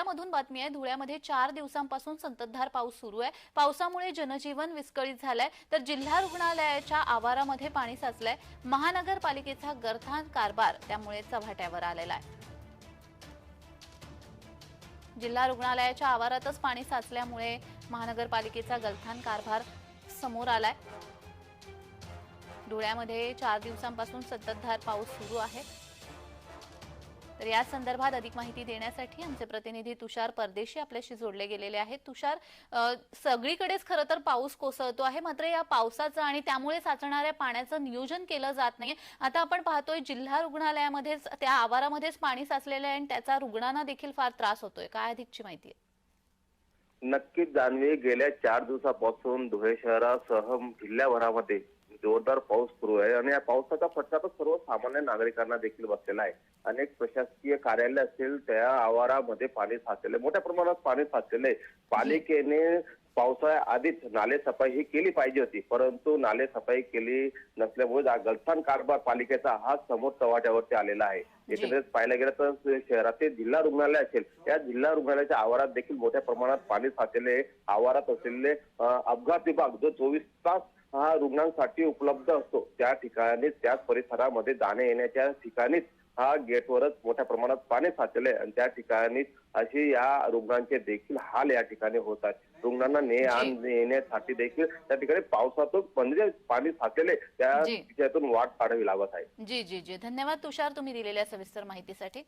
धुळ्यामधून बातमी आहे. धुळ्यामध्ये चार दिवसांपासून संततधार पाऊस सुरू आहे. पावसामुळे जनजीवन विस्कळीत झालंय. तर जिल्हा रुग्णालयाच्या आवारामध्ये पाणी साचलंय. महानगरपालिकेचा गरथान कारभार त्यामुळे चव्हाट्यावर आलेला आहे. जिल्हा रुग्णालयाच्या आवारातच पाणी साचल्यामुळे महानगरपालिकेचा गलथान कारभार समोर आलाय. धुळ्यामध्ये चार दिवसांपासून संततधार पाऊस सुरू आहे. तर या संदर्भात अधिक माहिती देण्यासाठी आमचे प्रतिनिधी तुषार परदेशी आपल्याशी जोडले गेलेले आहेत. तुषार सगळीकडेच खरं तर पाऊस कोसळतो आहे. मात्र या पावसाचं आणि त्यामुळे साचणाऱ्या पाण्याचं नियोजन केलं जात नाही आता आपण पाहतोय जिल्हा रुग्णालयामध्येच त्या आवारामध्येच पाणी साचलेलं आहे आणि त्याचा रुग्णांना देखील फार त्रास होतोय. काय अधिकची माहिती आहे? नक्कीच जान्हवी गेल्या चार दिवसापासून धुळे शहरासह जिल्ह्याभरामध्ये जोरदार पाऊस सुरू आहे आणि या पावसाचा फटका तर सर्वसामान्य नागरिकांना देखील बसलेला आहे अनेक प्रशासकीय कार्यालय असतील त्या आवारामध्ये पाणी साचलेलं आहे. मोठ्या प्रमाणात पाणी साचलेलं आहे पालिकेने पावसाळ्या आधीच नाले सफाई ही केली पाहिजे होती परंतु नाले सफाई केली नसल्यामुळे हा गलथान कारभार पालिकेचा हा समोर चव्हाट्यावरती आलेला आहे एकंदरीत पाहायला गेलं तर शहरातील जिल्हा रुग्णालय असेल या जिल्हा रुग्णालयाच्या आवारात देखील मोठ्या प्रमाणात पाणी साचलेले. आवारात असलेले अपघात विभाग जो चोवीस तास हा रुग्णांसाठी उपलब्ध असतो त्या ठिकाणीच त्याच परिसरामध्ये जाण्या येण्याच्या ठिकाणीच हा गेटवरच मोठ्या प्रमाणात पाणी साचले आणि त्या ठिकाणी अशी या रुग्णांचे देखील हाल या ठिकाणी होत आहेत. रुग्णांना ने आण येण्यासाठी देखील त्या ठिकाणी पावसातून म्हणजे पाणी साचलेले त्या वाट काढावी लागत आहे. जी जी जी. धन्यवाद तुषार तुम्ही दिलेल्या सविस्तर माहितीसाठी.